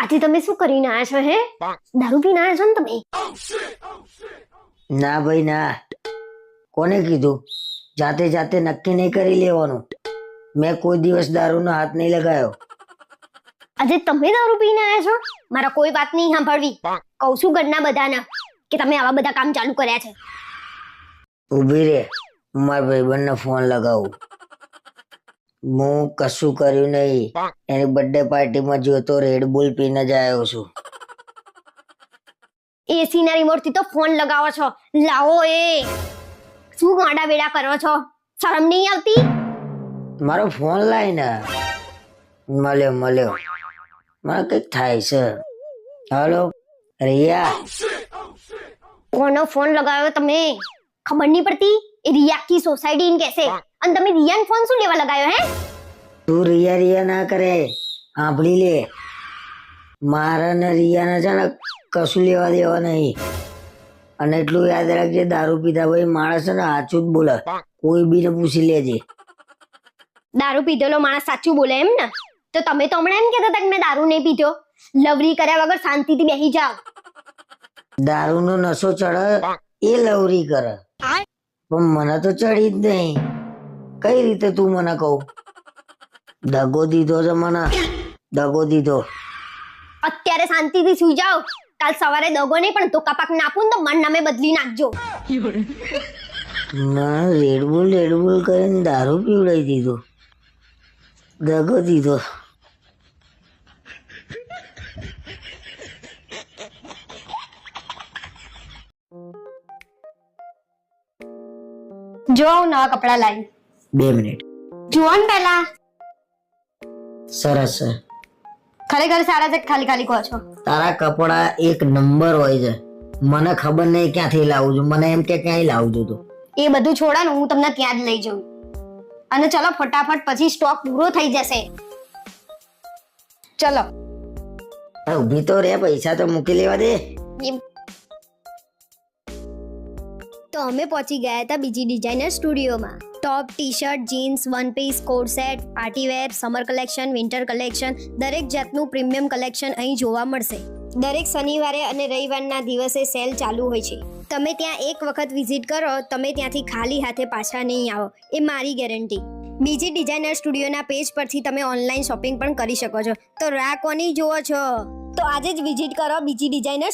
આજે તમે શું કરીને આવ્યા છો હે? દારૂ પીને આવ્યા છો ને તમે? ના ભાઈ ના. કોને કીધું? જાતે જાતે નક્કી નહીં કરી લેવાનું. મેં કોઈ દિવસ દારૂનો હાથ નહીં લગાવ્યો. આજે તમે દારૂ પીને આયા છો? મારા કોઈ વાત નહીં સાંભળવી. કહું છું ઘરના બધાના કે તમે આવા બધા કામ ચાલુ કર્યા છે. ઊભી રે. હું મારા ભાઈબંધને ફોન લગાવું. હું કશું કર્યું નહીં. એની બર્થડે પાર્ટીમાં જોતો રેડ બુલ પીને જ આવ્યો છું. એસી ના રિમોટથી તો ફોન લગાવો છો. લાવો એ. શું ગાડા વેડા કરો છો? શરમ નહીં આવતી? મારો ફોન લાય ને. મળ્યો મળ્યો. મને કંઈક થાય છે. હાલો રિયા. કોનો ફોન લગાવ્યો તમે ખબર નહીં પડતી? એ રિયા કી સોસાયટી ને કેસે અને તમે રિયાન ફોન શું લેવા લગાયો હે તું રિયા રિયા ના કરે સાંભળી લે મારા ને રિયાને છે ને કશું લેવા દેવા નહીં અને એટલું યાદ રાખજે દારૂ પીધા ભાઈ માણસ ને સાચું જ બોલે કોઈ બી ને પૂછી લેજે દારૂ પીધેલો માણસ સાચું બોલે એમ ને તો તમે તો હમણાં એમ કહેતા હતા કે મેં દારૂ નહીં પીધો લવરી કર્યા વગર શાંતિથી બેસી જાઓ। દારૂનો નશો ચડે એ લવરી કરે પણ મને તો ચડી જ નહીં. કઈ રીતે તું મને કહું? દગો દીધો છે મને. દગો દીધો. અત્યારે શાંતિથી સુઈ જાઓ. કાલ સવારે દગો નહીં પણ ધોકા પાક નાપું ને તો મન નામે બદલી નાખજો. ના રેડબુલ રેડબુલ કરીને દારૂ પીવડાવી દીધો. દગો દીધો. જો હું નવા કપડાં લાવી. બે મિનિટ. જુઓ ને પહેલા. સરસ છે. ખરેખર સારા છે કે ખાલી ખાલી કહો છો? તારા કપડા એક નંબર હોય છે. મને ખબર નહીં ક્યાંથી લાવું છું. મને એમ કે ક્યાંય લાવું છું તું. એ બધું છોડા ને હું તમને ત્યાં જ લઈ જઉં. અને ચલો ફટાફટ પછી સ્ટોક પૂરો થઈ જશે. ચલો. ઊભી ઊભી તો રે પૈસા તો મૂકી લેવા દે. તો અમે પહોંચી ગયા હતા બીજી ડિઝાઇનર સ્ટુડિયોમાં top T shirt jeans one piece co ord set set party wear summer collection winter collection દરેક જાતનું પ્રીમિયમ કલેક્શન અહીં જોવા મળશે. દરેક શનિવારે અને રવિવારના દિવસે સેલ ચાલુ હોય છે. તમે ત્યાં એક વખત વિઝિટ કરો, તમે ત્યાંથી ખાલી હાથે પાછા નહીં આવો. એ મારી ગેરંટી બીજી ડિઝાઇનર સ્ટુડિયોના પેજ પરથી તમે ઓનલાઈન શોપિંગ પણ કરી શકો છો. તો રાહ કોની જુઓ છો? તો આજે જ વિઝિટ કરો બીજી ડિઝાઇનર